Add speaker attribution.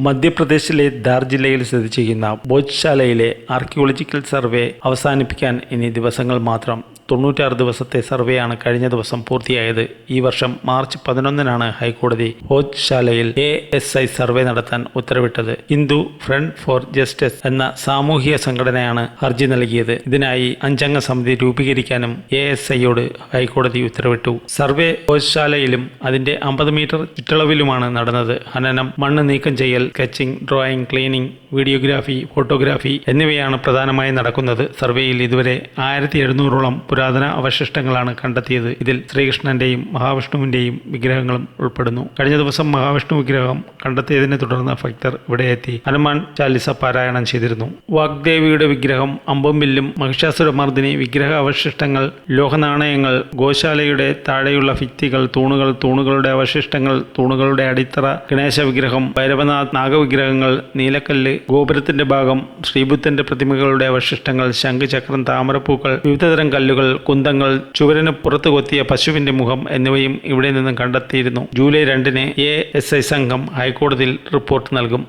Speaker 1: മധ്യപ്രദേശിലെ ധാർ ജില്ലയിൽ സ്ഥിതി ചെയ്യുന്ന ബോജ്ശാലയിലെ ആർക്കിയോളജിക്കൽ സർവേ അവസാനിപ്പിക്കാൻ ഇനി ദിവസങ്ങൾ മാത്രം തൊണ്ണൂറ്റാറ് ദിവസത്തെ സർവേയാണ് കഴിഞ്ഞ ദിവസം പൂർത്തിയായത്. ഈ വർഷം മാർച്ച് പതിനൊന്നിനാണ് ഹൈക്കോടതി ഭോജ്ശാലയിൽ എ എസ് ഐ സർവേ നടത്താൻ ഉത്തരവിട്ടത്. ഹിന്ദു ഫ്രണ്ട് ഫോർ ജസ്റ്റിസ് എന്ന സാമൂഹിക സംഘടനയാണ് ഹർജി നൽകിയത്. ഇതിനായി അഞ്ചംഗ സമിതി രൂപീകരിക്കാനും എ എസ് ഐയോട് ഹൈക്കോടതി ഉത്തരവിട്ടു. സർവേ ഭോജ്ശാലയിലും അതിന്റെ അമ്പത് മീറ്റർ ചുറ്റളവിലുമാണ് നടന്നത്. ഹനനം മണ്ണ് നീക്കം ചെയ്യൽ sketching drawing cleaning videography photography എന്നിവയാണ് പ്രധാനമായും നടക്കുന്നത്. സർവേയിൽ ഇതുവരെ ആയിരത്തി എഴുന്നൂറോളം പുരാതന അവശിഷ്ടങ്ങളാണ് കണ്ടെത്തിയത്. ഇതിൽ ശ്രീകൃഷ്ണന്റെയും മഹാവിഷ്ണുവിന്റെയും വിഗ്രഹങ്ങളും ഉൾപ്പെടുന്നു. കഴിഞ്ഞ ദിവസം മഹാവിഷ്ണു വിഗ്രഹം കണ്ടെത്തിയതിനെ തുടർന്ന് ഭക്തർ ഇവിടെ എത്തി. ഹനുമാൻ ചാലിസ പാരായണം ചെയ്തിരുന്നു. വാഗ്ദേവിയുടെ വിഗ്രഹം അമ്പും വില്ലും മഹിഷാസുരമർദിനി വിഗ്രഹ അവശിഷ്ടങ്ങൾ ലോഹനാണയങ്ങൾ ഗോശാലയുടെ താഴെയുള്ള ഭിത്തികൾ തൂണുകൾ തൂണുകളുടെ അവശിഷ്ടങ്ങൾ തൂണുകളുടെ അടിത്തറ ഗണേശ വിഗ്രഹം ഭൈരവനാഥ് നാഗവിഗ്രഹങ്ങൾ നീലക്കല്ല് ഗോപുരത്തിന്റെ ഭാഗം ശ്രീബുദ്ധന്റെ പ്രതിമകളുടെ അവശിഷ്ടങ്ങൾ ശംഖുചക്രം താമരപ്പൂക്കൾ വിവിധതരം കല്ലുകൾ കുന്തങ്ങൾ ചുവരന് പുറത്തു കൊത്തിയ പശുവിന്റെ മുഖം എന്നിവയും ഇവിടെ നിന്നും കണ്ടെത്തിയിരുന്നു. ജൂലൈ രണ്ടിന് എ എസ് ഐ സംഘം ഹൈക്കോടതിയിൽ റിപ്പോർട്ട് നൽകും.